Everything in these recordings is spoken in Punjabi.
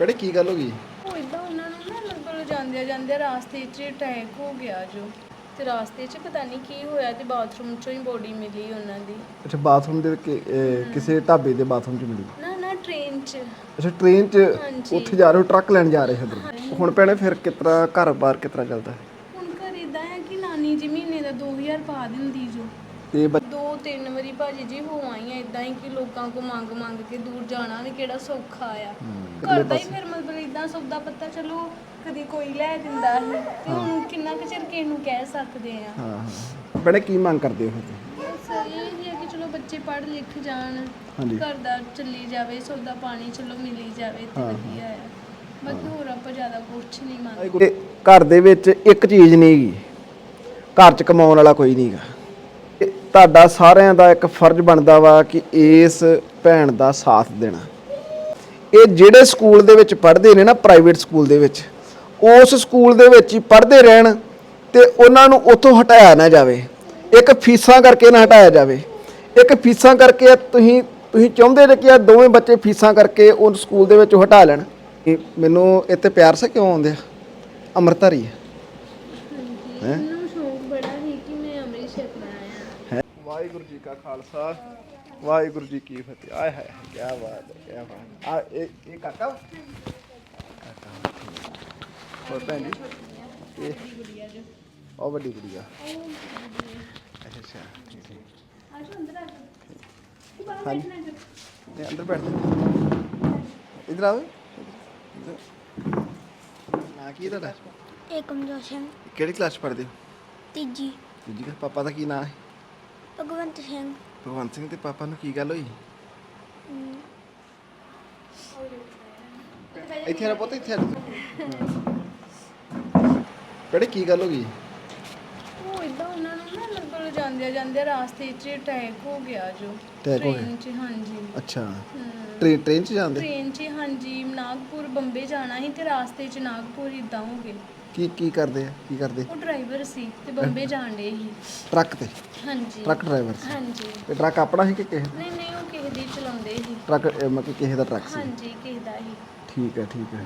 ਕਿਹੜੇ ਕੀ ਗੱਲ ਹੋ ਗਈ? ਉਹ ਇਦਾਂ ਉਹਨਾਂ ਨੂੰ ਨਾ ਲਗਭਗ ਜਾਂਦੇ ਜਾਂਦੇ ਰਾਸਤੇ 'ਚ ਅਟੈਕ ਹੋ ਗਿਆ ਜੋ। ਤੇ ਰਾਸਤੇ 'ਚ ਪਤਾ ਨਹੀਂ ਕੀ ਹੋਇਆ ਤੇ ਬਾਥਰੂਮ 'ਚੋਂ ਹੀ ਬੋਡੀ ਮਿਲੀ ਉਹਨਾਂ ਦੀ। ਅੱਛਾ ਬਾਥਰੂਮ ਦੇ ਕਿ- ਅਹ ਕਿਸੇ ਢਾਬੇ ਦੇ ਬਾਥਰੂਮ 'ਚ ਮਿਲੀ? ਨਾ ਨਾ ਟ੍ਰੇਨ 'ਚ। ਅੱਛਾ ਟ੍ਰੇਨ 'ਚ ਹਾਂਜੀ। ਉੱਥੇ ਜਾ ਰਹੇ ਹੋ ਟਰੱਕ ਲੈਣ ਜਾ ਰਹੇ ਹੋ ਹੁਣ ਭੈਣੇ ਫਿਰ ਕਿਤਰਾ ਘਰ-ਬਾਰ ਕਿਤਰਾ ਚੱਲਦਾ? ਹੁਣ ਘਰ ਇਦਾਂ ਹੈ ਕਿ ਨਾਨੀ ਜੀ ਮਹੀਨੇ ਦਾ 2000 ਪਾ ਦਿੰਦੀ ਤੇ ਬੱਚ- ਦੋ ਤਿੰਨ ਵਾਰੀ ਭਾਜੀ ਜੀ ਹੋ ਆਈਆਂ ਇਦਾਂ ਹੀ ਕਿ ਲੋਕਾਂ ਕੋ ਮੰਗ ਮੰਗ ਕੇ ਦੂਰ ਜਾਣਾ ਵੀ ਕਿਹੜਾ ਸੌਖਾ ਆ। ਘਰ ਦਾ ਹੀ ਫਿਰ ਮਤਲਬ ਇਦਾਂ ਸੌਦਾ ਪੱਤਾ ਚਲੋ ਕਦੀ ਕੋਈ ਲੈ ਦਿੰਦਾ ਹੈ ਤੇ ਹੁਣ ਕਿੰਨਾ ਕੁ ਚਿਰ ਕਿਸੇ ਨੂੰ ਕਹਿ ਸਕਦੇ ਆ। ਹਾਂ ਹਾਂ। ਭੈਣੇ ਕੀ ਮੰਗ ਕਰਦੇ ਹੋ ਫਿਰ? ਬਸ ਇਹ ਹੈ ਕਿ ਚਲੋ ਬੱਚੇ ਪੜ੍ਹ ਲਿਖ ਜਾਣ ਹਾਂਜੀ। ਘਰ ਦਾ ਚੱਲੀ ਜਾਵੇ ਸੌਦਾ ਪਾਣੀ ਚਲੋ ਮਿਲੀ ਜਾਵੇ ਤੇ ਵਧੀਆ ਆ। ਬਾਕੀ ਹੋਰ ਆਪਾਂ ਜ਼ਿਆਦਾ ਕੁਛ ਨਹੀਂ ਮੰਗਦੇ। ਤੇ ਘਰ ਦੇ ਵਿੱਚ ਇੱਕ ਚੀਜ਼ ਨਹੀਂ ਹੈਗੀ ਘਰ 'ਚ ਕਮਾਉਣ ਵਾਲਾ ਕੋਈ ਨਹੀਂਗਾ ਤੁਹਾਡਾ ਸਾਰਿਆਂ ਦਾ ਇੱਕ ਫਰਜ਼ ਬਣਦਾ ਵਾ ਕਿ ਇਸ ਭੈਣ ਦਾ ਸਾਥ ਦੇਣਾ। ਇਹ ਜਿਹੜੇ ਸਕੂਲ ਦੇ ਵਿੱਚ ਪੜ੍ਹਦੇ ਨੇ ਨਾ, ਪ੍ਰਾਈਵੇਟ ਸਕੂਲ ਦੇ ਵਿੱਚ, ਉਸ ਸਕੂਲ ਦੇ ਵਿੱਚ ਹੀ ਪੜ੍ਹਦੇ ਰਹਿਣ ਤੇ ਉਹਨਾਂ ਨੂੰ ਉੱਥੋਂ ਹਟਾਇਆ ਨਾ ਜਾਵੇ। ਇੱਕ ਫੀਸਾਂ ਕਰਕੇ ਨਾ ਹਟਾਇਆ ਜਾਵੇ। ਇੱਕ ਫੀਸਾਂ ਕਰਕੇ ਤੁਸੀਂ ਤੁਸੀਂ ਚਾਹੁੰਦੇ ਜੇ ਕਿ ਇਹ ਦੋਵੇਂ ਬੱਚੇ ਫੀਸਾਂ ਕਰਕੇ ਉਹ ਸਕੂਲ ਦੇ ਵਿੱਚੋਂ ਹਟਾ ਲੈਣ। ਇਹ ਮੈਨੂੰ ਇੱਥੇ ਪਿਆਰ ਸੇ ਕਿਉਂ ਆਉਂਦੇ ਆ ਅੰਮ੍ਰਿਤਧਾਰੀ ਹੈ। ਹਾਂਜੀ ਮੈਨੂੰ ਸ਼ੌਕ ਬੜਾ ਸੀ ਕਿ ਮੈਂ ਅੰਮ੍ਰਿਤ ਛਕਣਾ ਆ ਵਾਹਿਗੁਰੂ ਜੀ ਕਾ ਖਾਲਸਾ। ਵਾਹਿਗੁਰੂ ਜੀ ਕੀ ਫਤਿਹ। ਆਏ ਹਾਏ ਕੀ ਬਾਤ ਹੈ ਕੀ ਬਾਤ ਆ ਇਹ ਇਹ ਕਾਕਾ ਵਾ? ਕਾਕਾ ਹੋਰ ਭੈਣ ਜੀ? ਇਹ ਉਹ ਵੱਡੀ ਗੁੜੀਆ ਅੱਛਾ ਅੱਛਾ ਠੀਕ ਠੀਕ। ਆਜੋ ਅੰਦਰ ਆਜੋ ਹਾਂਜੀ। ਇਹ ਅੰਦਰ ਬੈਠ ਜਾ। ਇਧਰ ਆਓ। ਇੱਧਰ। ਨਾਂ ਕੀ ਹੈ ਤੁਹਾਡਾ? ਏਕਮਜੋਤ ਸਿੰਘ ਕਿਹੜੀ ਕਲਾਸ ਪੜ੍ਹਦੇ ਹੋ? ਤੀਜੀ। ਜੀ ਕਾ ਪਾਪਾ ਦਾ ਕੀ ਨਾਂ ਹੈ? ਭਗਵੰਤ ਸਿੰਘ। ਭਗਵੰਤ ਸਿੰਘ ਤੇ ਪਾਪਾ ਨੂੰ ਕੀ ਗੱਲ ਹੋਈ? ਇੱਥੇ ਆ ਪੁੱਤ ਇੱਥੇ ਆ। ਬੜੇ ਕੀ ਗੱਲ ਹੋ ਗਈ? ਉਹ ਇਦਾਂ ਉਹਨਾਂ ਨੂੰ ਨਾ ਲਗਭਗ ਜਾਂਦੇ ਜਾਂਦੇ ਰਾਸਤੇ 'ਚ ਅਟੈਕ ਹੋ ਗਿਆ ਜੋ। Attack ਹੋ ਗਿਆ? ਟ੍ਰੇਨ 'ਚ ਹਾਂਜੀ। ਅੱਛਾ। ਟ੍ਰੇਨ ਟ੍ਰੇਨ ਚ ਜਾਂਦੇ? ਟ੍ਰੇਨ 'ਚ ਹਾਂਜੀ। ਨਾਗਪੁਰ ਬੰਬੇ ਜਾਣਾ ਸੀ ਤੇ ਰਾਸਤੇ 'ਚ ਨਾਗਪੁਰ ਇਦਾਂ ਹੋ ਗਏ। ਕੀ ਕੀ ਕਰਦੇ ਆ? ਕੀ ਕਰਦੇ? ਉਹ ਡਰਾਈਵਰ ਸੀ ਤੇ ਬੰਬੇ ਜਾਣ ਡੇ ਸੀ। ਟਰੱਕ ਤੇ? ਹਾਂਜੀ। ਟਰੱਕ ਡਰਾਈਵਰ ਸੀ? ਹਾਂਜੀ। ਤੇ ਟਰੱਕ ਆਪਣਾ ਸੀ ਕਿ ਕਿਸੇ ਨਹੀਂ ਨਹੀਂ ਉਹ ਕਿਸੇ ਦੀ ਚਲਾਉਂਦੇ ਸੀ। ਟਰੱਕ ਅਹ, ਮਤਲਬ ਕਿ ਕਿਸੇ ਦਾ ਟਰੱਕ ਸੀ? ਹਾਂਜੀ ਕਿਸੇ ਦਾ ਹੀ। ਠੀਕ ਹੈ ਠੀਕ ਹੈ।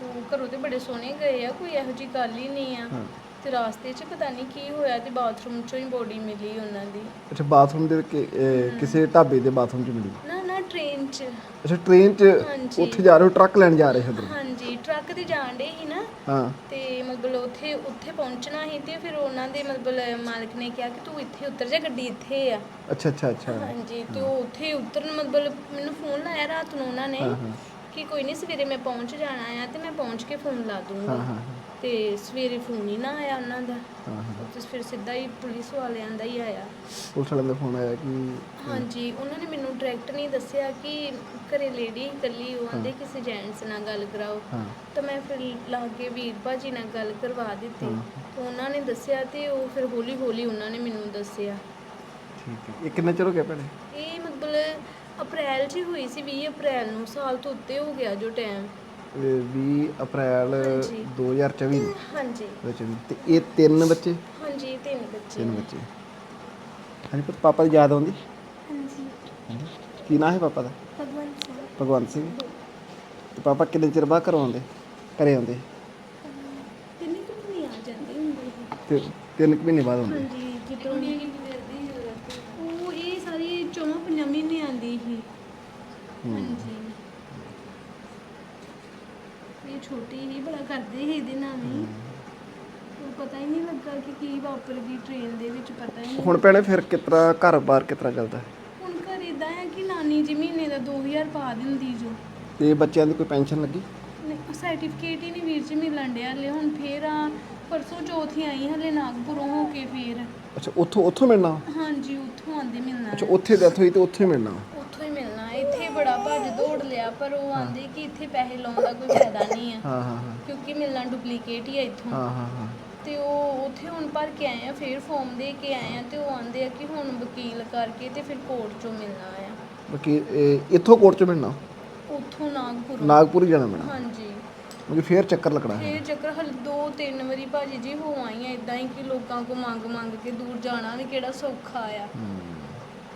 ਤੋ ਘਰੋਂ ਤੇ ਬੜੇ ਸੋਹਣੇ ਗਏ ਆ ਕੋਈ ਇਹੋ ਜੀ ਗੱਲ ਹੀ ਨਹੀਂ ਆ। ਹਾਂ। ਤੇ ਰਾਸਤੇ 'ਚ ਪਤਾ ਨਹੀਂ ਕੀ ਹੋਇਆ ਤੇ ਬਾਥਰੂਮ 'ਚੋਂ ਹੀ ਬੋਡੀ ਮਿਲੀ ਉਹਨਾਂ ਦੀ। ਅੱਛਾ ਬਾਥਰੂਮ ਦੇ ਕਿ- ਅਹ, ਕਿਸੇ ਢਾਬੇ ਦੇ ਬਾਥਰੂਮ ਚ ਮਿਲੀ? ਨਾ ਟ੍ਰੇਨ 'ਚ। ਅੱਛਾ ਟ੍ਰੇਨ ਚ ਹਾਂਜੀ। ਉੱਥੇ ਜਾ ਰਹੇ ਹੋ ਟਰੱਕ ਲੈਣ ਜਾ ਰਹੇ ਹੋ ਉੱਧਰ ਹਾਂਜੀ ਟਰੱਕ ਤੇ ਜਾਣ ਡੇ ਸੀ ਨਾ। ਹਾਂ। ਤੇ ਮਤਲਬ ਉੱਥੇ ਉੱਥੇ ਪਹੁੰਚਣਾ ਸੀ ਤੇ ਫਿਰ ਉਹਨਾਂ ਦੇ ਮਤਲਬ ਮਾਲਕ ਨੇ ਕਿਹਾ ਕਿ ਤੂੰ ਇੱਥੇ ਉਤਰ ਜਾ ਗੱਡੀ ਇੱਥੇ ਆ। ਅੱਛਾ ਅੱਛਾ ਅੱਛਾ। ਹਾਂਜੀ ਤੇ ਉਹ ਉੱਥੇ ਉਤਰਨ ਮਤਲਬ ਮੈਨੂੰ ਫੋਨ ਲਾਇਆ ਰਾਤ ਨੂੰ ਉਹਨਾਂ ਨੇ ਹਾਂ, ਹਾਂ। ਕਿ ਕੋਈ ਨਹੀਂ ਸਵੇਰੇ ਮੈਂ ਪਹੁੰਚ ਜਾਣਾ ਆ ਤੇ ਮੈਂ ਪਹੁੰਚ ਕੇ ਫੋਨ ਲਾ ਹਾਂ ਦੂੰਗੀ ਹਾਂ। ਤੇ ਸਵੇਰੇ ਫੋਨ ਹੀ ਨਾ ਆਇਆ ਉਹਨਾਂ ਦਾ। ਹਾਂ ਹਾਂ। ਤੇ ਫਿਰ ਸਿੱਧਾ ਹੀ ਪੁਲਿਸ ਵਾਲਿਆਂ ਦਾ ਹੀ ਆਇਆ। ਪੁਲਿਸ ਵਾਲਿਆਂ ਦਾ ਫੋਨ ਆਇਆ ਕਿ ਹਾਂਜੀ ਉਹਨਾਂ ਨੇ ਮੈਨੂੰ ਡਾਇਰੈਕਟ ਨਹੀਂ ਦੱਸਿਆ ਕਿ ਘਰੇ ਲੇਡੀ ਇਕੱਲੀ ਉਹ ਆਂਦੇ ਕਿਸੇ ਜੈਂਟਸ ਨਾਲ ਗੱਲ ਕਰਾਓ। ਹਾਂ। ਤਾਂ ਮੈਂ ਫਿਰ ਲਾਗੇ ਵੀਰ ਭਾਜੀ ਨਾਲ ਗੱਲ ਕਰਵਾ ਦਿੱਤੀ। ਤਾਂ ਉਹਨਾਂ ਨੇ ਦੱਸਿਆ ਤੇ ਉਹ ਫਿਰ ਹੌਲੀ ਹੌਲੀ ਉਹਨਾਂ ਨੇ ਮੈਨੂੰ ਦੱਸਿਆ। ਠੀਕ ਹੈ। ਇਹ ਕਿੰਨਾ ਚਿਰ ਹੋ ਗਿਆ ਭੈਣੇ? ਇਹ ਮਤਲਬ ਅਪ੍ਰੈਲ 'ਚ ਹੀ ਹੋਈ ਸੀ 20 ਅਪ੍ਰੈਲ ਨੂੰ ਸਾਲ ਤੋਂ ਉੱਤੇ ਹੋ ਗਿਆ ਜੋ ਟਾਈਮ 20 ਅਪ੍ਰੈਲ ਹਾਂਜੀ। 2024 ਨੂੰ। ਹਾਂਜੀ। ਵਿੱਚ ਵੀ। ਤੇ ਇਹ ਤਿੰਨ ਬੱਚੇ? ਹਾਂਜੀ ਤਿੰਨ ਬੱਚੇ ਤਿੰਨ ਬੱਚੇ। ਹਾਂਜੀ ਪੁੱਤ ਪਾਪਾ ਦੀ ਯਾਦ ਆਉਂਦੀ? ਹਾਂਜੀ। ਕੀ ਨਾਂ ਹੈ ਪਾਪਾ ਦਾ? ਭਗਵੰਤ ਸਿੰਘ। ਭਗਵੰਤ ਸਿੰਘ। ਤੇ ਪਾਪਾ ਕਿੰਨੇ ਚਿਰ ਬਾਅਦ ਘਰੋਂ ਆਉਂਦੇ? ਘਰੇ ਆਉਂਦੇ? ਤਿੰਨ ਕੁ ਮਹੀਨੇ ਆ ਜਾਂਦੇ ਹੁੰਦੇ ਸੀ ਤੇ ਤਿੰਨ ਕੁ ਮਹੀਨੇ ਬਾਅਦ ਆਉਂਦੇ? ਹਾਂਜੀ ਜਿੱਦੋਂ ਉਹ ਇਹ ਸਾਰੀ ਚੌਵਾਂ ਪੰਜਾਂ ਮਹੀਨੇ ਆਂਦੀ ਸੀ। ਹਾਂਜੀ ਇਹ ਛੋਟੀ ਹੀ ਬੜਾ ਕਰਦੇ ਸੀ ਇਹਦੇ ਨਾਲ ਵੀ। ਉਹ ਪਤਾ ਹੀ ਨਹੀਂ ਲੱਗਾ ਕਿ ਕੀ ਵਾਪਰ ਗਈ ਟ੍ਰੇਨ ਦੇ ਵਿੱਚ ਪਤਾ ਹੀ ਨਹੀਂ ਹੁਣ ਭੈਣੇ ਫਿਰ ਕਿਤਰਾ ਘਰ-ਬਾਰ ਕਿਤਰਾ ਚੱਲਦਾ? ਹੁਣ ਘਰ ਇਦਾਂ ਹੈ ਕਿ ਨਾਨੀ ਜੀ ਮਹੀਨੇ ਦਾ 2000 ਪਾ ਦਿੰਦੀ ਜੋ। ਤੇ ਬੱਚਿਆਂ ਦੀ ਕੋਈ ਪੈਨਸ਼ਨ ਲੱਗੀ? ਸਰਟੀਫਿਕੇਟ ਹੀ ਨਹੀਂ ਵੀਰ ਜੀ ਮਿਲਣ ਡਿਆ ਹਲੇ। ਹੁਣ ਫੇਰ ਆ ਪਰਸੋਂ ਚੌਥੀ ਆਈ ਹਲੇ ਨਾਗਪੁਰੋਂ ਹੋ ਕੇ ਫੇਰ। ਅੱਛਾ ਉੱਥੋਂ ਉੱਥੋਂ ਮਿਲਣਾ? ਹਾਂਜੀ ਉੱਥੋਂ ਆਂਦੇ ਮਿਲਣਾ। ਅੱਛਾ ਉੱਥੇ ਡੈਥ ਹੋਈ ਤੇ ਉੱਥੇ ਹੀ ਮਿਲਣਾ। ਹੀ ਬੜਾ ਭੱਜ ਦੌੜ ਲਿਆ ਪਰ ਉਹ ਆਂਦੇ ਕਿ ਇੱਥੇ ਪੈਸੇ ਲਾਉਣ ਦਾ ਕੋਈ ਫਾਇਦਾ ਨਹੀਂ ਆ। ਹਾਂ ਹਾਂ ਹਾਂ। ਕਿਉਂਕਿ ਮਿਲਣਾ ਡੁਪਲੀਕੇਟ ਹੀ ਆ ਇੱਥੋਂ। ਹਾਂ ਹਾਂ ਹਾਂ। ਤੇ ਉਹ ਉੱਥੇ ਹੁਣ ਭਰ ਕੇ ਆਏ ਆ ਫਿਰ ਫਾਰਮ ਦੇ ਕੇ ਆਏ ਆ ਤੇ ਉਹ ਆਂਦੇ ਆ ਕਿ ਹੁਣ ਵਕੀਲ ਕਰਕੇ ਤੇ ਫਿਰ ਕੋਰਟ ਚੋਂ ਮਿਲਣਾ ਆ। ਬਾਕੀ ਇਹ ਇੱਥੋਂ ਕੋਰਟ ਚ ਮਿਲਣਾ? ਉੱਥੋਂ ਨਾਗਪੁਰ। ਨਾਗਪੁਰ ਹੀ ਜਾਣਾ ਪੈਣਾ? ਹਾਂਜੀ। ਕਿਉਂਕਿ ਫੇਰ ਚੱਕਰ ਲੱਗਣਾ ਹੈ। ਫਿਰ ਚੱਕਰ ਹਲ ਦੋ ਤਿੰਨ ਵਾਰੀ ਭਾਜੀ ਜੀ ਹੋ ਆਈਆਂ ਇਦਾਂ ਹੀ ਕਿ ਲੋਕਾਂ ਕੋ ਮੰਗ ਮੰਗ ਕੇ ਦੂਰ ਜਾਣਾ ਵੀ ਕਿਹੜਾ ਸੌਖਾ ਆ। ਹਮ।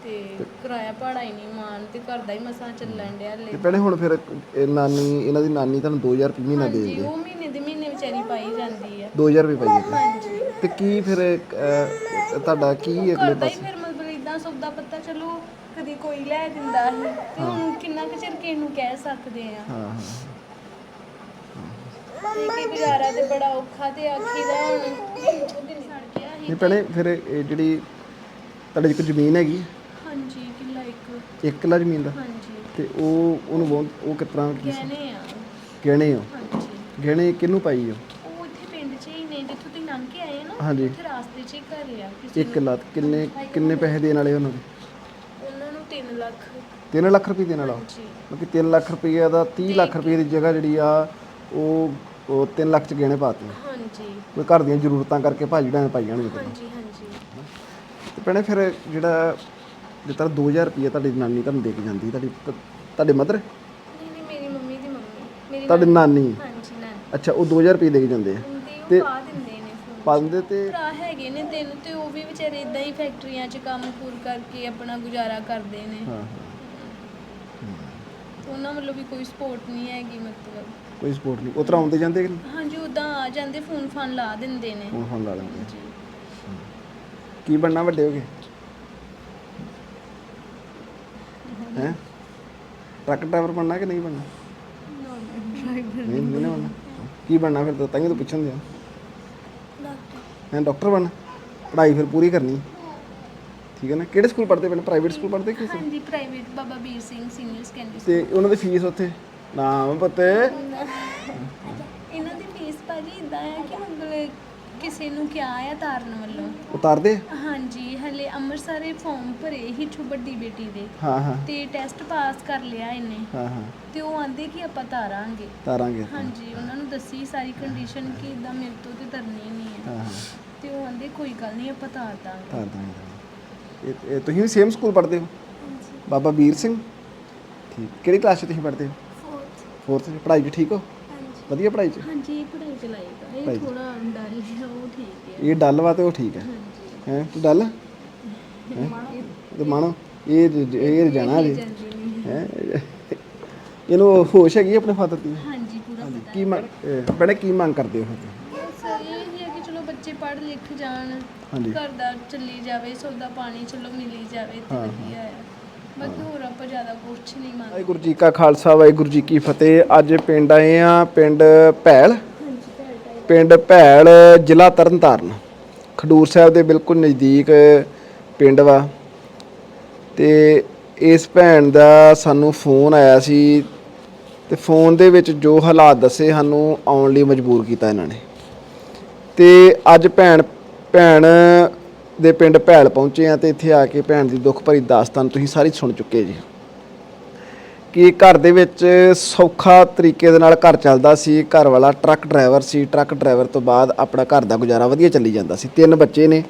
ਤੇ ਤੇ ਕਿਰਾਇਆ ਭਾੜਾ ਹੀ ਨਹੀਂ ਮਾਨ ਤੇ ਘਰ ਦਾ ਹੀ ਮਸਾਂ ਚੱਲਣ ਡਿਆ ਲੈ ਤੇ ਭੈਣੇ ਹੁਣ ਫਿਰ ਇਹ ਨਾਨੀ ਇਹਨਾਂ ਦੀ ਨਾਨੀ ਤੁਹਾਨੂੰ 2000 ਰੁਪਏ ਮਹੀਨਾ ਦੇ ਹਾਂਜੀ ਦਿੰਦੇ। ਉਹ ਮਹੀਨੇ ਦੇ ਮਹੀਨੇ ਵਿਚਾਰੀ ਪਾਈ ਜਾਂਦੀ ਆ। 2000 ਰੁਪਏ ਪਾਈਏ ਤੇ। ਹਾਂਜੀ। ਤੇ ਕੀ ਫਿਰ ਅਹ, ਤੁਹਾਡਾ ਕੀ ਘਰ ਅਗਲੇ ਦਾ ਹੀ ਪਾਸੇ? ਫਿਰ ਮਤਲਬ ਇਦਾਂ ਸੌਦਾ ਪੱਤਾ ਚਲੋ ਕਦੀ ਕੋਈ ਲੈ ਦਿੰਦਾ ਸੀ। ਤੇ ਹੁਣ ਕਿੰਨਾ ਕੁ ਚਿਰ ਕਿਸੇ ਨੂੰ ਕਹਿ ਸਕਦੇ ਆ। ਹਾਂ ਹਾਂ। ਤੇ ਕੀ ਗੁਜ਼ਾਰਾ ਤੇ ਬੜਾ ਔਖਾ ਤੇ ਆਖੀਦਾ ਹੁਣ। ਉਹਦੇ ਸੜ ਗਿਆ ਸੀ ਨਹੀਂ ਭੈਣੇ ਫਿਰ ਇਹ ਜਿਹੜੀ ਤੁਹਾਡੇ ਕੋਲ ਜ਼ਮੀਨ ਹੈਗੀ ਇੱਕ ਇੱਕ ਕਿੱਲਾ ਜ਼ਮੀਨ ਦਾ? ਹਾਂਜੀ। ਤੇ ਉਹ ਉਹਨੂੰ ਬਹੁਤ- ਉਹ ਤਰ੍ਹਾਂ ਕੀ ਗਹਿਣੇ ਆ। ਗਹਿਣੇ ਹੋ ਹਾਂਜੀ। ਗਹਿਣੇ ਕਿਹਨੂੰ ਪਾਈ ਹੋ ਉਹ ਇੱਥੇ ਪਿੰਡ 'ਚ ਹੀ ਨੇ ਜਿੱਥੋਂ ਤੁਸੀਂ ਲੰਘ ਕੇ ਆਏ ਨਾ ਹਾਂਜੀ। ਉੱਥੇ ਰਾਸਤੇ 'ਚ ਹੀ ਘਰ ਆ ਕਿਸੇ ਇੱਕ ਕਿੱਲਾ ਤੇ ਕਿੰਨੇ ਕਿੰਨੇ ਪੈਸੇ ਦੇਣ ਵਾਲੇ ਉਹਨਾਂ ਦੇ? ਉਹਨਾਂ ਨੂੰ 3 ਲੱਖ। 3 ਲੱਖ ਰੁਪਏ ਦੇਣ ਵਾਲਾ? ਜੀ ਮਤਲਬ ਕਿ 3 ਲੱਖ ਰੁਪਏ ਦਾ 30 ਲੱਖ ਰੁਪਏ ਦੀ ਜਗ੍ਹਾ ਜਿਹੜੀ ਆ ਉਹ ਉਹ 3 ਲੱਖ ਚ ਗਹਿਣੇ ਪਾਤੇ ਹਾਂਜੀ। ਕੋਈ ਘਰ ਦੀਆਂ ਜ਼ਰੂਰਤਾਂ ਕਰਕੇ ਭਾਜੀ ਡਾਂ ਪਾਈ ਜਾਣਗੇ ਤੈਨੂੰ। ਹਾਂਜੀ ਹਾਂਜੀ। ਤੇ ਭੈਣੇ ਫਿਰ ਜਿਹੜਾ ਤਰ੍ਹਾਂ 2000 ਰੁਪਏ ਤੁਹਾਡੀ ਨਾਨੀ ਤੁਹਾਨੂੰ ਦੇ ਕੇ ਜਾਂਦੀ ਤੁਹਾਡੀ ਤੁਹਾਡੇ ਮਦਰ ਨਹੀਂ ਨਹੀਂ ਮੇਰੀ ਮੰਮੀ ਦੀ ਮੰਮੀ। ਮੇਰੀ ਤੁਹਾਡੀ ਨਾਨੀ ਹਾਂਜੀ ਨਾ ਅੱਛਾ ਉਹ 2000 ਰੁਪਏ ਦੇ ਕੇ ਜਾਂਦੇ ਆ। ਤੇ ਉਹ ਪਾ ਦਿੰਦੇ ਨੇ ਫੋਨ ਪਾ ਦਿੰਦੇ ਤੇ ਭਰਾ ਹੈਗੇ ਨੇ ਤਿੰਨ ਤੇ ਉਹ ਵੀ ਵਿਚਾਰੇ ਇਦਾਂ ਹੀ ਫੈਕਟਰੀਆਂ 'ਚ ਕੰਮ ਪੂਰ ਕਰਕੇ ਆਪਣਾ ਗੁਜ਼ਾਰਾ ਕਰਦੇ ਨੇ। ਹਾਂ ਹਾਂ। ਉਹਨਾਂ ਵੱਲੋਂ ਵੀ ਕੋਈ ਸਪੋਰਟ ਨਹੀਂ ਹੈਗੀ ਮਤਲਬ। ਕੋਈ ਸਪੋਰਟ ਨਹੀਂ। ਉਤਰਾ ਆਉਂਦੇ ਜਾਂਦੇ ਕਿ ਨਹੀਂ? ਹਾਂਜੀ ਉਦਾਂ ਆ ਜਾਂਦੇ ਫੋਨ ਫਾਨ ਲਾ ਦਿੰਦੇ ਨੇ। ਫੋਨ ਫੋਨ ਲਾ ਲੈਂਦੇ ਕੀ ਬਣਨਾ ਵੱਡੇ ਹੋ ਕੇ? ਹੈ? ਟਰੱਕ ਡਰਾਈਵਰ ਬਣਨਾ ਕਿ ਨਹੀਂ ਬਣਨਾ? ਨਹੀਂ ਨਹੀਂ ਨਾ ਬਣਨਾ। ਕੀ ਬਣਨਾ ਫਿਰ ਤਾਂ? ਹੀ ਤਾਂ ਪੁੱਛਣ ਦਿਆ। ਡਾਕਟਰ। ਹੈ ਡਾਕਟਰ ਬਣਨਾ। ਪੜ੍ਹਾਈ ਫਿਰ ਪੂਰੀ ਕਰਨੀ। ਠੀਕ ਹੈ ਨਾ? ਕਿਹੜੇ ਸਕੂਲ ਪੜ੍ਹਦੇ ਪਹਿਲਾਂ? ਪ੍ਰਾਈਵੇਟ ਸਕੂਲ ਪੜ੍ਹਦੇ ਕਿ ਹਾਂਜੀ private Baba Veer Singh senior secondary ਤੇ ਉਹਨਾਂ ਦੀ ਫੀਸ ਉੱਥੇ? ਨਾਮ ਪਤੇ। ਇਹਨਾਂ ਦੀ ਫੀਸ ਭਾਜੀ ਇਦਾਂ ਹੈ ਕਿ ਮਤਲਬ ਕਿਸੇ ਨੂੰ ਕਿਹਾ ਆ ਤਾਰਨ ਵੱਲੋਂ। ਉਤਾਰਦੇ ਹਾਂਜੀ ਹਲੇ ਅੰਮ੍ਰਿਤਸਰੇ ਫਾਰਮ ਭਰੇ ਹੀ ਛੋ ਵੱਡੀ ਬੇਟੀ ਦੇ। ਹਾਂ ਹਾਂ। ਤੇ ਟੈਸਟ ਪਾਸ ਕਰ ਲਿਆ ਇਹਨੇ। ਹਾਂ ਹਾਂ। ਤੇ ਉਹ ਆਂਦੇ ਕਿ ਆਪਾਂ ਤਾਰਾਂਗੇ। ਤਾਰਾਂਗੇ ਹਾਂਜੀ ਉਹਨਾਂ ਨੂੰ ਦੱਸੀ ਸਾਰੀ ਕੰਡੀਸ਼ਨ ਕਿ ਇਦਾਂ ਮੇਰੇ ਤੋਂ ਤੇ ਤਰਨੀ ਨਹੀਂ ਹੈ ਹਾਂ ਹਾਂ। ਤੇ ਉਹ ਆਂਦੇ ਕੋਈ ਗੱਲ ਨਹੀਂ ਆਪਾਂ ਤਾਰ ਦਾਂਗੇ। ਤਾਰ ਦਾਂਗੇ ਇਹ ਇਹ ਤੁਸੀਂ ਵੀ ਸੇਮ ਸਕੂਲ ਪੜ੍ਹਦੇ ਹੋ? ਬਾਬਾ ਵੀਰ ਸਿੰਘ? ਠੀਕ। ਕਿਹੜੀ ਕਲਾਸ 'ਚ ਤੁਸੀਂ ਪੜ੍ਹਦੇ ਹੋ? ਫੋਰਥ ਫੋਰਥ 'ਚ। ਪੜ੍ਹਾਈ 'ਚ ਠੀਕ ਹੋ? ਵਧੀਆ ਪੜ੍ਹਾਈ 'ਚ? ਹਾਂਜੀ ਪੜਾਈ ਚਲਾਏਗਾ ਪੜ੍ਹਾਈ ਇਹ ਚ। ਥੋੜਾ ਡਲ ਹੈ ਉਹ ਠੀਕ ਹੈ। ਇਹ ਡੱਲ ਵਾ ਤੇ ਉਹ ਠੀਕ ਹੈ? ਹੈ ਤੂੰ ਡੱਲ? ਤੇ ਮਾਣੋ। ਇਹ ਜ- ਇਹ ਜਾਣਾ ਜੀ। ਨਹੀਂ ਹੈ। ਇਹਨੂੰ ਹੋਸ਼ ਹੈਗੀ ਆਪਣੇ ਫਾਦਰ ਦੀ? ਹਾਂਜੀ ਪੂਰਾ ਪਤਾ ਕੀ ਮੰਗ ਬੜੇ ਕੀ ਮੰਗ ਕਰਦੇ ਹੋ? ਸਰ ਇਹ ਹੀ ਹੈ ਕਿ ਚਲੋ ਬੱਚੇ ਪੜ੍ਹ ਲਿਖ ਜਾਣ। ਹਾਂਜੀ। ਘਰ ਦਾ ਚੱਲੀ ਜਾਵੇ ਸੌਦਾ ਪਾਣੀ ਚਲੋ ਮਿਲੀ ਜਾਵੇ ਤੇ ਵਧੀਆ ਹੈ। ਬਾਕੀ ਹੋਰ ਆਪਾਂ ਜ਼ਿਆਦਾ ਕੁਛ ਨਹੀਂ ਮੰਗਦੇ। ਵਾਹਿਗੁਰੂ ਜੀ ਕਾ ਖਾਲਸਾ, ਵਾਹਿਗੁਰੂ ਜੀ ਕੀ ਫਤਿਹ। ਅੱਜ ਪਿੰਡ ਆਏ ਆ ਪਿੰਡ ਭੈਲ। ਪਿੰਡ ਭੈਲ, ਜ਼ਿਲ੍ਹਾ ਤਰਨਤਾਰਨ। ਖਡੂਰ ਸਾਹਿਬ ਦੇ ਬਿਲਕੁਲ ਨਜ਼ਦੀਕ ਪਿੰਡ ਵਾ। ਤੇ ਇਸ ਭੈਣ ਦਾ ਸਾਨੂੰ ਫੋਨ ਆਇਆ ਸੀ ਤੇ ਫੋਨ ਦੇ ਵਿੱਚ ਜੋ ਹਾਲਾਤ ਦੱਸੇ ਸਾਨੂੰ ਆਉਣ ਲਈ ਮਜਬੂਰ ਕੀਤਾ ਇਹਨਾਂ ਨੇ। ਤੇ ਅੱਜ ਭੈਣ ਭੈਣ ਦੇ ਪਿੰਡ ਭੈਲ ਪਹੁੰਚੇ ਆ ਤੇ ਇੱਥੇ ਆ ਕੇ ਭੈਣ ਦੀ ਦੁੱਖ ਭਰੀ ਦਾਸਤਾਨ ਤੁਸੀਂ ਸਾਰੀ ਸੁਣ ਚੁੱਕੇ ਜੀ। ਕਿ ਘਰ ਦੇ ਵਿੱਚ ਸੌਖਾ ਤਰੀਕੇ ਦੇ ਨਾਲ ਘਰ ਚੱਲਦਾ ਸੀ, ਘਰ ਵਾਲਾ ਟਰੱਕ ਡਰਾਈਵਰ ਸੀ, ਟਰੱਕ ਡਰਾਈਵਰ ਤੋਂ ਬਾਅਦ ਆਪਣਾ ਘਰ ਦਾ ਗੁਜ਼ਾਰਾ ਵਧੀਆ ਚੱਲੀ ਜਾਂਦਾ ਸੀ। ਤਿੰਨ ਬੱਚੇ ਨੇ,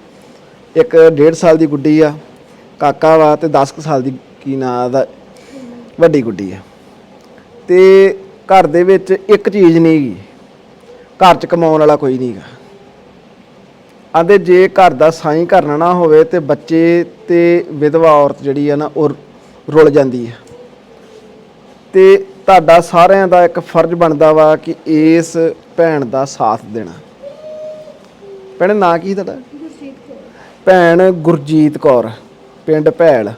ਇੱਕ 1.5 ਸਾਲ ਦੀ ਗੁੱਡੀ ਆ, ਕਾਕਾ ਵਾ ਤੇ 10 ਕੁ ਸਾਲ ਦੀ ਕੀ ਨਾਂ ਦਾ ਵੱਡੀ ਗੁੱਡੀ ਆ। ਤੇ ਘਰ ਦੇ ਵਿੱਚ ਇੱਕ ਚੀਜ਼ ਨਹੀਂ ਗੀ, ਘਰ 'ਚ ਕਮਾਉਣ ਵਾਲਾ ਕੋਈ ਨਹੀਂਗਾ ਆਂਦੇ ਜੇ ਘਰ ਦਾ ਸਾਈਂ ਕਰਨਾ ਨਾ ਹੋਵੇ ਤੇ ਬੱਚੇ ਤੇ ਵਿਧਵਾ ਔਰਤ ਜਿਹੜੀ ਆ ਨਾ ਉਹ ਰੁਲ ਜਾਂਦੀ ਆ। ਤੇ ਤੁਹਾਡਾ ਸਾਰਿਆਂ ਦਾ ਇੱਕ ਫਰਜ਼ ਬਣਦਾ ਵਾ ਕਿ ਇਸ ਭੈਣ ਦਾ ਸਾਥ ਦੇਣਾ। ਭੈਣ ਨਾਂ ਕੀ ਤੁਹਾਡਾ? ਭੈਣ ਗੁਰਜੀਤ ਕੌਰ ਪਿੰਡ ਭੈਲ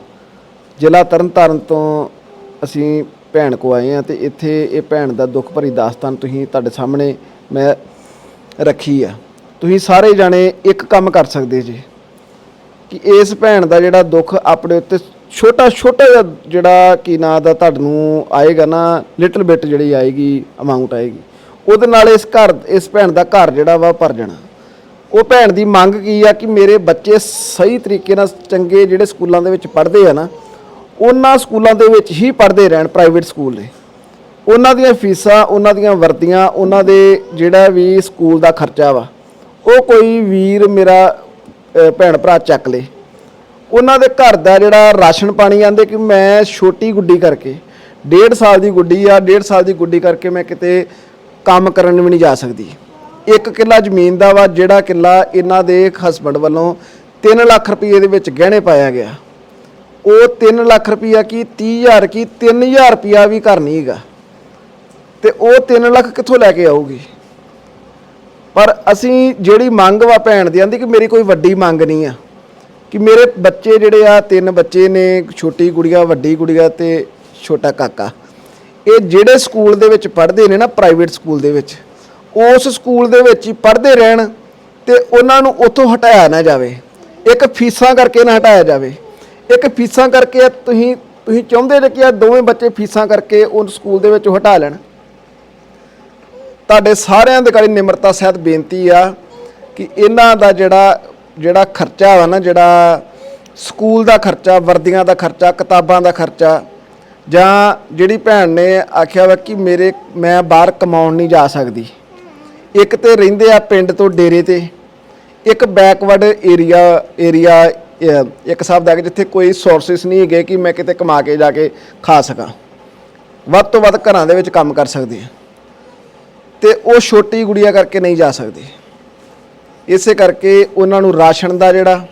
ਜ਼ਿਲ੍ਹਾ ਤਰਨਤਾਰਨ ਤੋਂ ਅਸੀਂ ਭੈਣ ਕੋ ਆਏ ਆ ਤੇ ਇੱਥੇ ਇਹ ਭੈਣ ਦਾ ਦੁੱਖ ਭਰੀ ਦਾਸਤਾਨ ਤੁਸੀਂ ਤੁਹਾਡੇ ਸਾਹਮਣੇ ਮੈਂ ਰੱਖੀ ਆ। ਤੁਸੀਂ ਸਾਰੇ ਜਾਣੇ ਇੱਕ ਕੰਮ ਕਰ ਸਕਦੇ ਜੀ, ਕਿ ਇਸ ਭੈਣ ਦਾ ਜਿਹੜਾ ਦੁੱਖ ਆਪਣੇ ਉੱਤੇ ਛੋਟਾ ਛੋਟਾ ਜਿਹਾ ਜਿਹੜਾ ਕੀ ਨਾਂ ਦਾ ਤੁਹਾਨੂੰ ਆਏਗਾ ਨਾ ਲਿਟਲ ਬਿਟ ਜਿਹੜੀ ਆਏਗੀ ਅਮਾਉਂਟ ਆਏਗੀ, ਉਹਦੇ ਨਾਲ ਇਸ ਘਰ, ਇਸ ਭੈਣ ਦਾ ਘਰ ਜਿਹੜਾ ਵਾ ਭਰ ਜਾਣਾ। ਉਹ ਭੈਣ ਦੀ ਮੰਗ ਕੀ ਆ ਕਿ ਮੇਰੇ ਬੱਚੇ ਸਹੀ ਤਰੀਕੇ ਨਾਲ ਚੰਗੇ ਜਿਹੜੇ ਸਕੂਲਾਂ ਦੇ ਵਿੱਚ ਪੜ੍ਹਦੇ ਆ ਨਾ, ਉਹਨਾਂ ਸਕੂਲਾਂ ਦੇ ਵਿੱਚ ਹੀ ਪੜ੍ਹਦੇ ਰਹਿਣ ਪ੍ਰਾਈਵੇਟ ਸਕੂਲ ਦੇ। ਉਹਨਾਂ ਦੀਆਂ ਫੀਸਾਂ, ਉਹਨਾਂ ਦੀਆਂ ਵਰਦੀਆਂ, ਉਹਨਾਂ ਦੇ ਜਿਹੜਾ ਵੀ ਸਕੂਲ ਦਾ ਖਰਚਾ ਵਾ ਉਹ ਕੋਈ ਵੀਰ ਮੇਰਾ ਭੈਣ ਭਰਾ ਚੱਕ ਲੇ। ਉਹਨਾਂ ਦੇ ਘਰ ਦਾ ਜਿਹੜਾ ਰਾਸ਼ਨ ਪਾਣੀ ਆਂਦੇ ਕਿ ਮੈਂ ਛੋਟੀ ਗੁੱਡੀ ਕਰਕੇ, ਡੇਢ ਸਾਲ ਦੀ ਗੁੱਡੀ ਆ, ਡੇਢ ਸਾਲ ਦੀ ਗੁੱਡੀ ਕਰਕੇ ਮੈਂ ਕਿਤੇ ਕੰਮ ਕਰਨ ਵੀ ਨਹੀਂ ਜਾ ਸਕਦੀ। ਇੱਕ ਕਿੱਲਾ ਜ਼ਮੀਨ ਦਾ ਵਾ, ਜਿਹੜਾ ਕਿੱਲਾ ਇਹਨਾਂ ਦੇ ਹਸਬੰਡ ਵੱਲੋਂ 3 ਲੱਖ ਰੁਪਏ ਦੇ ਵਿੱਚ ਗਹਿਣੇ ਪਾਇਆ ਗਿਆ। ਉਹ 3 ਲੱਖ ਰੁਪਈਆ ਕੀ 30000 ਕੀ 3000 ਰੁਪਈਆ ਵੀ ਘਰ ਨਹੀਂ ਹੈਗਾ। ਤੇ ਉਹ 3 ਲੱਖ ਕਿੱਥੋਂ ਲੈ ਕੇ ਆਊਗੀ? ਪਰ ਅਸੀਂ ਜਿਹੜੀ ਮੰਗ ਵਾ ਭੈਣ ਦੀ, ਆਂਦੀ ਕਿ ਮੇਰੀ ਕੋਈ ਵੱਡੀ ਮੰਗ ਨਹੀਂ ਆ। ਕਿ ਮੇਰੇ ਬੱਚੇ ਜਿਹੜੇ ਆ, ਤਿੰਨ ਬੱਚੇ ਨੇ, ਛੋਟੀ ਗੁੜੀਆ, ਵੱਡੀ ਗੁੜੀਆ ਤੇ ਛੋਟਾ ਕਾਕਾ। ਇਹ ਜਿਹੜੇ ਸਕੂਲ ਦੇ ਵਿੱਚ ਪੜ੍ਹਦੇ ਨੇ ਨਾ, ਪ੍ਰਾਈਵੇਟ ਸਕੂਲ ਦੇ ਵਿੱਚ, ਉਸ ਸਕੂਲ ਦੇ ਵਿੱਚ ਹੀ ਪੜ੍ਹਦੇ ਰਹਿਣ ਤੇ ਉਹਨਾਂ ਨੂੰ ਉੱਥੋਂ ਹਟਾਇਆ ਨਾ ਜਾਵੇ। ਇੱਕ ਫੀਸਾਂ ਕਰਕੇ ਨਾ ਹਟਾਇਆ ਜਾਵੇ। ਇੱਕ ਫੀਸਾਂ ਕਰਕੇ ਤੁਸੀਂ ਤੁਸੀਂ ਚਾਹੁੰਦੇ ਜੇ ਕਿ ਆ ਦੋਵੇਂ ਬੱਚੇ ਫੀਸਾਂ ਕਰਕੇ ਉਹ ਸਕੂਲ ਦੇ ਵਿੱਚੋਂ ਹਟਾ ਲੈਣ। ਤੁਹਾਡੇ ਸਾਰਿਆਂ ਦੇ ਕਾਲੀ ਨਿਮਰਤਾ ਸਹਿਤ ਬੇਨਤੀ ਆ ਕਿ ਇਹਨਾਂ ਦਾ ਜਿਹੜਾ ਜਿਹੜਾ ਖਰਚਾ ਵਾ ਨਾ, ਜਿਹੜਾ ਸਕੂਲ ਦਾ ਖਰਚਾ, ਵਰਦੀਆਂ ਦਾ ਖਰਚਾ, ਕਿਤਾਬਾਂ ਦਾ ਖਰਚਾ, ਜਾਂ ਜਿਹੜੀ ਭੈਣ ਨੇ ਆਖਿਆ ਵਾ ਕਿ ਮੇਰੇ, ਮੈਂ ਬਾਹਰ ਕਮਾਉਣ ਨਹੀਂ ਜਾ ਸਕਦੀ। ਇੱਕ ਤੇ ਰਹਿੰਦੇ ਆ ਪਿੰਡ ਤੋਂ ਡੇਰੇ ਤੇ, ਇੱਕ ਬੈਕਵਰਡ ਏਰੀਆ ਏਰੀਆ ਇੱਕ ਹਿਸਾਬ ਦਾ ਕਿ ਜਿੱਥੇ ਕੋਈ ਸੋਰਸਸ ਨਹੀਂ ਹੈਗੇ ਕਿ ਮੈਂ ਕਿਤੇ ਕਮਾ ਕੇ ਜਾ ਕੇ ਖਾ ਸਕਾਂ। ਵੱਧ ਤੋਂ ਵੱਧ ਘਰਾਂ ਦੇ ਵਿੱਚ ਕੰਮ ਕਰ ਸਕਦੀ ਹਾਂ ਤੇ ਉਹ ਛੋਟੀ ਗੁੜੀਆ ਕਰਕੇ ਨਹੀਂ ਜਾ ਸਕਦੇ। ਇਸੇ ਕਰਕੇ ਉਹਨਾਂ ਨੂੰ ਰਾਸ਼ਨ ਦਾ ਜਿਹੜਾ,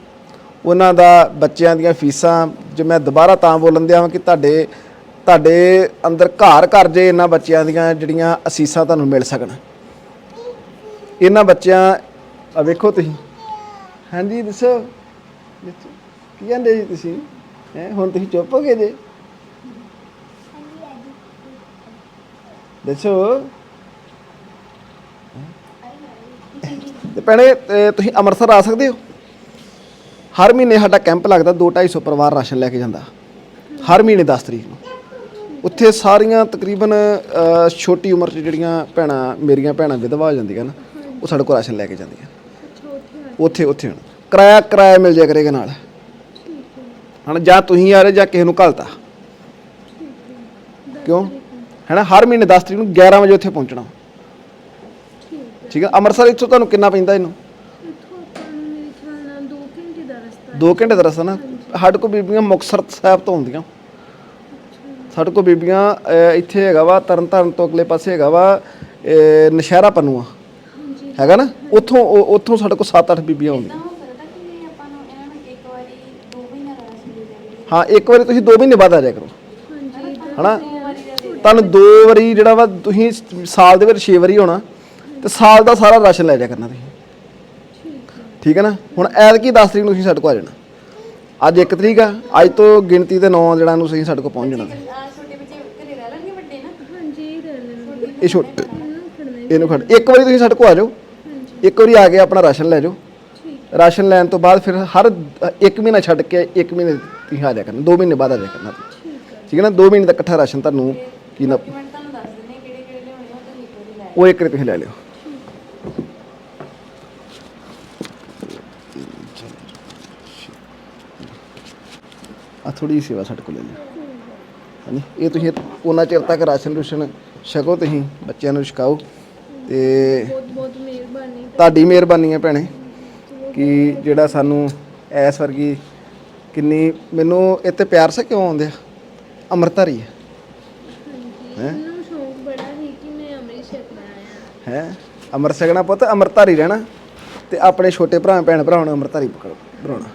ਉਹਨਾਂ ਦਾ ਬੱਚਿਆਂ ਦੀਆਂ ਫੀਸਾਂ, ਜੇ ਮੈਂ ਦੁਬਾਰਾ ਤਾਂ ਬੋਲਣ ਦਿਆਂ ਕਿ ਤੁਹਾਡੇ ਤੁਹਾਡੇ ਅੰਦਰ ਘਰ ਘਰ ਜੇ ਇਹਨਾਂ ਬੱਚਿਆਂ ਦੀਆਂ ਜਿਹੜੀਆਂ ਅਸੀਸਾਂ ਤੁਹਾਨੂੰ ਮਿਲ ਸਕਣ। ਇਹਨਾਂ ਬੱਚਿਆਂ ਆ ਵੇਖੋ ਤੁਸੀਂ। ਹਾਂਜੀ, ਦੱਸੋ। ਦੱਸੋ। ਕੀ ਕਹਿੰਦੇ ਜੀ ਤੁਸੀਂ? ਹੈ, ਹੁਣ ਤੁਸੀਂ ਚੁੱਪ ਹੋ ਗਏ ਜੇ। ਦੱਸੋ। ਤੇ ਭੈਣੇ ਤੁਸੀਂ ਅੰਮ੍ਰਿਤਸਰ ਆ ਸਕਦੇ ਹੋ? ਹਰ ਮਹੀਨੇ ਸਾਡਾ ਕੈਂਪ ਲੱਗਦਾ 2-250 ਪਰਿਵਾਰ ਰਾਸ਼ਨ ਲੈ ਕੇ ਜਾਂਦਾ। ਹਰ ਮਹੀਨੇ 10 ਤਰੀਕ ਨੂੰ। ਉੱਥੇ ਸਾਰੀਆਂ ਤਕਰੀਬਨ ਛੋਟੀ ਉਮਰ 'ਚ ਜਿਹੜੀਆਂ ਭੈਣਾਂ, ਮੇਰੀਆਂ ਭੈਣਾਂ ਵਿਧਵਾ ਹੋ ਜਾਂਦੀਆਂ ਨਾ, ਉਹ ਸਾਡੇ ਕੋਲ ਰਾਸ਼ਨ ਲੈ ਕੇ ਜਾਂਦੀਆਂ। ਉੱਥੇ ਉੱਥੇ ਹੁਣ। ਕਿਰਾਇਆ ਕਿਰਾਇਆ ਮਿਲ ਜਾਇਆ ਕਰੇਗਾ ਨਾਲ। ਹਣ ਜਾਂ ਤੁਸੀਂ ਆ ਰਹੇ ਜਾਂ ਕਿਸੇ ਨੂੰ ਘਲਤਾ। ਕਿਉਂ? ਹੈਨਾ, ਹਰ ਮਹੀਨੇ 10 ਤਰੀਕ ਨੂੰ 11 ਵਜੇ ਉੱਥੇ ਪਹੁੰਚਣਾ। ਠੀਕ ਹੈ ਅੰਮ੍ਰਿਤਸਰ ਇੱਥੋਂ ਤੁਹਾਨੂੰ ਕਿੰਨਾ ਪੈਂਦਾ ਇਹਨੂੰ? ਇੱਥੋਂ ਆਪਾਂ ਨੂੰ ਮੇਰੇ ਖਿਆਲ ਨਾਲ 2 ਘੰਟੇ ਦਾ ਰਸਤਾ 2 ਘੰਟੇ ਦਾ ਰਸਤਾ ਨਾ? ਸਾਡੇ ਕੋਲ ਬੀਬੀਆਂ ਮੁਕਤਸਰ ਸਾਹਿਬ ਤੋਂ ਆਉਂਦੀਆਂ। ਸਾਡੇ ਕੋਲ ਬੀਬੀਆਂ ਅਹ, ਇੱਥੇ ਹੈਗਾ ਵਾ ਤਰਨਤਾਰਨ ਤੋਂ ਅਗਲੇ ਪਾਸੇ ਹੈਗਾ ਵਾ ਅਹ, ਨਸ਼ਹਿਰਾ ਪਨੂਆ। ਹੈਗਾ ਨਾ? ਉੱਥੋਂ ਉਹ- ਉੱਥੋਂ ਸਾਡੇ ਕੋਲ 7-8 ਬੀਬੀਆਂ ਆਉਂਦੀਆਂ। ਹੋ ਸਕਦਾ ਕਿ ਵੀ ਆਪਾਂ ਨੂੰ ਇਹਨਾਂ ਨੂੰ ਇੱਕ ਵਾਰੀ ਦੋ ਮਹੀਨਾ ਦਾ ਰਾਸ਼ਨ ਦੇ ਦੇਣਗੇ ਹਾਂ ਇੱਕ ਵਾਰੀ ਤੁਸੀਂ 2 ਮਹੀਨੇ ਬਾਅਦ ਆ ਜਾਇਆ ਕਰੋ। ਹਨਾ? ਤੁਹਾਨੂੰ ਦੋ ਵਾਰੀ ਜਿਹੜਾ ਵਾ ਤੁਸੀਂ ਸਾਲ ਦੇ ਵਿੱਚ 6 ਵਾਰੀ ਹੋਣਾ ਤੇ ਸਾਲ ਦਾ ਸਾਰਾ ਰਾਸ਼ਨ ਲੈ ਜਾਇਆ ਕਰਨਾ ਤੁਸੀਂ। ਠੀਕ ਹੈ ਨਾ? ਹੁਣ ਐਤਕੀ 10 ਤਰੀਕ ਨੂੰ ਤੁਸੀਂ ਸਾਡੇ ਕੋਲ ਆ ਜਾਣਾ। ਅੱਜ 1 ਤਰੀਕ ਆ ਅੱਜ ਤੋਂ ਗਿਣਤੀ ਦੇ 9 ਜਿਹੜਾ ਨੂੰ ਤੁਸੀਂ ਸਾਡੇ ਕੋਲ ਪਹੁੰਚ ਜਾਣਾ। ਛੋਟੇ ਬੱਚੇ ਘਰੇ ਰਹਿ ਲੈਣਗੇ ਵੱਡੇ ਨਾ? ਹਾਂਜੀ ਇਹ ਰਹਿ ਲੈਣਗੇ। ਇਹ ਛੋਟੇ ਇਹਨੂੰ ਖੜ ਇੱਕ ਵਾਰੀ ਤੁਸੀਂ ਸਾਡੇ ਕੋਲ ਆ ਜਾਓ। ਇੱਕ ਵਾਰੀ ਆ ਕੇ ਆਪਣਾ ਰਾਸ਼ਨ ਲੈ ਜਾਓ। ਰਾਸ਼ਨ ਲੈਣ ਤੋਂ ਬਾਅਦ ਫਿਰ ਹਰ ਇੱਕ ਮਹੀਨਾ ਛੱਡ ਕੇ ਇੱਕ ਮਹੀਨੇ ਤੁਸੀਂ ਆ ਜਾਇਆ ਕਰਨਾ। 2 ਮਹੀਨੇ ਬਾਅਦ ਆ ਜਾਇਆ ਕਰਨਾ। ਠੀਕ ਹੈ ਨਾ? 2 ਮਹੀਨੇ ਦਾ ਇਕੱਠਾ ਰਾਸ਼ਨ ਤੁਹਾਨੂੰ ਕੀ ਨਾ ਉਹ ਇੱਕ ਵਾਰੀ ਤੁਸੀਂ ਲੈ ਲਿਓ। ਆ ਥੋੜੀ ਜਿਹੀ ਸੇਵਾ ਸਾਡੇ ਕੋਲ ਲੈ ਹਾਂਜੀ ਇਹ ਤੁਸੀਂ ਉਹਨਾਂ ਚਿਰ ਤੱਕ ਰਾਸ਼ਨ ਰੂਸ਼ਨ ਛਕੋ ਤੁਸੀਂ ਬੱਚਿਆਂ ਨੂੰ ਛਕਾਓ ਤੇ ਬਹੁਤ ਬਹੁਤ ਮਿਹਰਬਾਨੀ ਤੁਹਾਡੀ ਮਿਹਰਬਾਨੀ ਹੈ ਭੈਣੇ ਕਿ ਜਿਹੜਾ ਸਾਨੂੰ ਐਸ ਵਰਗੀ ਕਿੰਨੀ ਮੈਨੂੰ ਇੱਥੇ ਪਿਆਰ ਸੇ ਕਿਉਂ ਆਉਂਦੇ ਆ? ਅੰਮ੍ਰਿਤਧਾਰੀ ਹੈ। ਹੈਂ? ਮੈਨੂੰ ਸ਼ੌਂਕ ਬੜਾ ਸੀ ਕਿ ਮੈਂ ਅੰਮ੍ਰਿਤ ਛਕਣਾ ਆ। ਹੈ? ਅੰਮ੍ਰਿਤ ਛਕਣਾ ਪੁੱਤ ਅੰਮ੍ਰਿਤਧਾਰੀ ਰਹਿਣਾ ਤੇ ਆਪਣੇ ਛੋਟੇ ਭਰਾ ਭੈਣ ਭਰਾਵਾਂ ਨੂੰ ਅੰਮ੍ਰਿਤਧਾਰੀ ਪਕੜ- ਬਣਾਉਣਾ।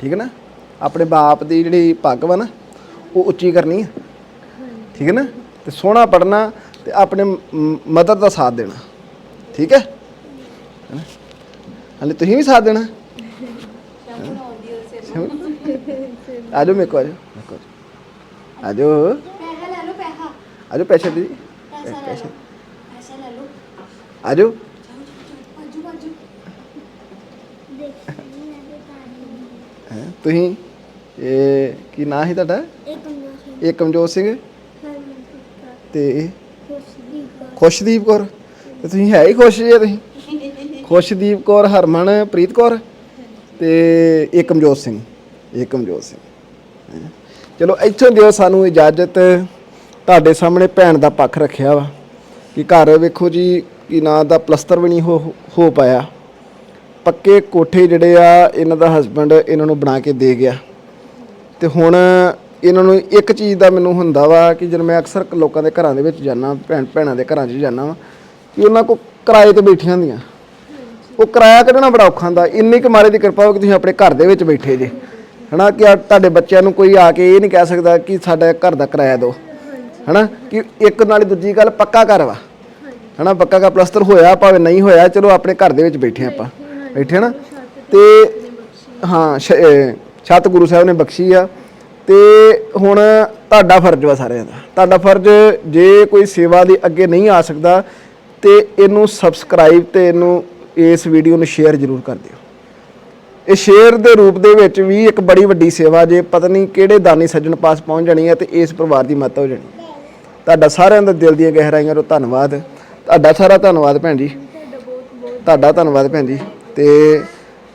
ਠੀਕ ਹੈ ਨਾ? ਆਪਣੇ ਬਾਪ ਦੀ ਜਿਹੜੀ ਪੱਗ ਵਾ ਨਾ ਉਹ ਉੱਚੀ ਕਰਨੀ ਹੈ ਠੀਕ ਹੈ ਨਾ? ਤੇ ਸੋਹਣਾ ਪੜਨਾ ਤੇ ਆਪਣੇ ਮਦਰ ਦਾ ਸਾਥ ਦੇਣਾ। ਠੀਕ ਹੈ? ਹੈਨਾ? ਹਾਲੇ ਤੁਸੀਂ ਵੀ ਸਾਥ ਦੇਣਾ? ਆਜੋ ਮੇਰੇ ਕੋ ਆਜੋ ਮੇਰੇ ਕੋ ਆਜੋ। ਪੈਸਾ ਲੈ ਲਓ ਪੈਸਾ ਆਜੋ ਪੈਸੇ ਦੀ। ਪੈਸਾ ਲੈ ਲਓ ਪੈਸਾ ਲੈ ਲਓ ਆਜੋ। ਬਾਜੂ ਬਾਜੂ ਹੈਂ, ਤੁਸੀਂ? ਇਹ ਕੀ ਨਾਂ ਸੀ ਤੁਹਾਡਾ? ਇਹ ਕਮਜੋਤ ਸਿੰਘ। ਤੇ ਇਹ? ਖੁਸ਼ਦੀਪ ਖੁਸ਼ਦੀਪ ਕੌਰ। ਤੇ ਤੁਸੀਂ ਹੈ ਹੀ ਖੁਸ਼ ਜੇ ਤੁਸੀਂ? ਖੁਸ਼ਦੀਪ ਕੌਰ ਹਰਮਨ ਪ੍ਰੀਤ ਕੌਰ ਤੇ ਇਹ ਕਮਜੋਤ ਸਿੰਘ। ਇਹ ਕਮਜੋਤ ਸਿੰਘ। ਹੈਂ। ਚਲੋ ਇੱਥੋਂ ਦਿਓ ਸਾਨੂੰ ਇਜਾਜ਼ਤ। ਤੁਹਾਡੇ ਸਾਹਮਣੇ ਭੈਣ ਦਾ ਪੱਖ ਰੱਖਿਆ ਵਾ ਕਿ ਘਰ ਵੇਖੋ ਜੀ ਕਿ ਨਾਂ ਦਾ ਪਲਸਤਰ ਵੀ ਨਹੀਂ ਹੋ ਹੋ ਪਾਇਆ। ਪੱਕੇ ਕੋਠੇ ਜਿਹੜੇ ਆ ਇਹਨਾਂ ਦਾ ਹਸਬੰਡ ਇਹਨਾਂ ਨੂੰ ਬਣਾ ਕੇ ਦੇ ਗਿਆ। ਤੇ ਹੁਣ ਇਹਨਾਂ ਨੂੰ ਇੱਕ ਚੀਜ਼ ਦਾ ਮੈਨੂੰ ਹੁੰਦਾ ਵਾ ਕਿ ਜਦੋਂ ਮੈਂ ਅਕਸਰ ਲੋਕਾਂ ਦੇ ਘਰਾਂ ਦੇ ਵਿੱਚ ਜਾਂਦਾ, ਭੈਣ ਭੈਣਾਂ ਦੇ ਘਰਾਂ 'ਚ ਜਾਂਦਾ ਵਾ, ਕਿ ਉਹਨਾਂ ਕੋ ਕਿਰਾਏ ਤੇ ਬੈਠੀਆਂ ਹੁੰਦੀਆਂ। ਉਹ ਕਿਰਾਇਆ ਕੱਢਣਾ ਬੜਾ ਔਖਾ ਹੁੰਦਾ। ਇੰਨੀ ਕੁ ਮਾਰੇ ਦੀ ਕਿਰਪਾ ਹੋ ਕਿ ਤੁਸੀਂ ਆਪਣੇ ਘਰ ਦੇ ਵਿੱਚ ਬੈਠੇ ਜੇ। ਹਨਾ ਕਿ ਆ ਤੁਹਾਡੇ ਬੱਚਿਆਂ ਨੂੰ ਕੋਈ ਆ ਕੇ ਇਹ ਨਹੀਂ ਕਹਿ ਸਕਦਾ ਕਿ ਸਾਡਾ ਘਰ ਦਾ ਕਿਰਾਇਆ ਦਿਓ ਹਨਾ ਕਿ ਇੱਕ ਨਾਲ ਦੂਜੀ ਗੱਲ ਪੱਕਾ ਘਰ ਵਾ। ਹਨਾ ਪੱਕਾ ਘਰ ਪਲਸਤਰ ਹੋਇਆ ਭਾਵੇਂ ਨਹੀਂ ਹੋਇਆ, ਚਲੋ ਆਪਣੇ ਘਰ ਦੇ ਵਿੱਚ ਬੈਠੇ ਆਪਾਂ। ਬੈਠੇ ਨਾ। ਤੇ ਹਾਂ, ਸ਼- ਛੱਤ ਗੁਰੂ ਸਾਹਿਬ ਨੇ ਬਖਸ਼ੀ ਆ। ਤੇ ਹੁਣ ਤੁਹਾਡਾ ਫਰਜ਼ ਵਾ ਸਾਰਿਆਂ ਦਾ। ਤੁਹਾਡਾ ਫਰਜ਼ ਜੇ ਕੋਈ ਸੇਵਾ ਦੇ ਅੱਗੇ ਨਹੀਂ ਆ ਸਕਦਾ, ਤੇ ਇਹਨੂੰ ਸਬਸਕ੍ਰਾਈਬ ਤੇ ਇਹਨੂੰ ਇਸ ਵੀਡੀਓ ਨੂੰ ਸ਼ੇਅਰ ਜ਼ਰੂਰ ਕਰ ਦਿਓ। ਇਹ ਸ਼ੇਅਰ ਦੇ ਰੂਪ ਦੇ ਵਿੱਚ ਵੀ ਇੱਕ ਬੜੀ ਵੱਡੀ ਸੇਵਾ ਜੇ ਪਤਾ ਨਹੀਂ ਕਿਹੜੇ ਦਾਨੀ ਸੱਜਣ ਪਾਸ ਪਹੁੰਚ ਜਾਣੀ ਹੈ ਤੇ ਇਸ ਪਰਿਵਾਰ ਦੀ ਮਦਦ ਹੋ ਜਾਣੀ। ਤੁਹਾਡਾ ਸਾਰਿਆਂ ਦਾ ਦਿਲ ਦੀਆਂ ਗਹਿਰਾਈਆਂ ਤੋਂ ਧੰਨਵਾਦ। ਤੁਹਾਡਾ ਸਾਰਾ ਧੰਨਵਾਦ ਭੈਣ ਜੀ। ਤੁਹਾਡਾ ਧੰਨਵਾਦ ਭੈਣ ਜੀ। ਤੇ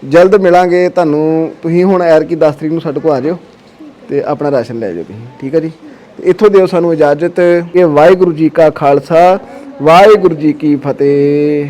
ਜਲਦ ਮਿਲਾਂਗੇ ਤੁਹਾਨੂੰ, ਤੁਸੀਂ ਹੁਣ ਐਰ ਕੀ 10 ਤਰੀਕ ਨੂੰ ਸਾਡੇ ਕੋਲ ਆ ਜਿਓ ਤੇ ਆਪਣਾ ਰਾਸ਼ਨ ਲੈ ਜਾਓ ਤੁਸੀਂ, ਠੀਕ ਹੈ ਜੀ? ਤੇ ਇੱਥੋਂ ਦਿਓ ਸਾਨੂੰ ਇਜਾਜ਼ਤ, ਕਿ ਵਾਹਿਗੁਰੂ ਜੀ ਕਾ ਖਾਲਸਾ, ਵਾਹਿਗੁਰੂ ਜੀ ਕੀ ਫਤਿਹ।